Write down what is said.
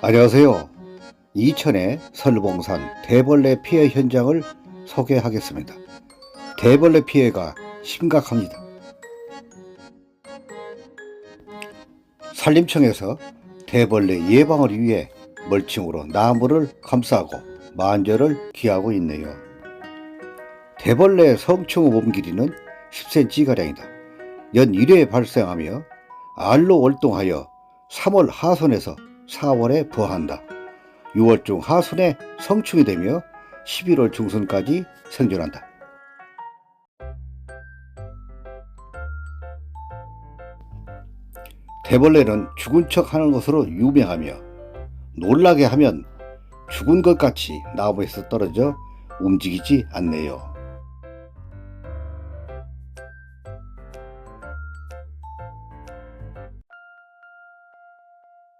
안녕하세요. 이천의 설봉산 대벌레 피해 현장을 소개하겠습니다. 대벌레 피해가 심각합니다. 산림청에서 대벌레 예방을 위해 멀칭으로 나무를 감싸고 만절을 기하고 있네요. 대벌레 성충 몸 길이는 10cm가량이다. 연 1회 발생하며 알로 월동하여 3월 하순에서 4월에 부화한다. 6월 중 하순에 성충이 되며 11월 중순까지 생존한다. 대벌레는 죽은 척 하는 것으로 유명하며 놀라게 하면 죽은 것 같이 나무에서 떨어져 움직이지 않네요.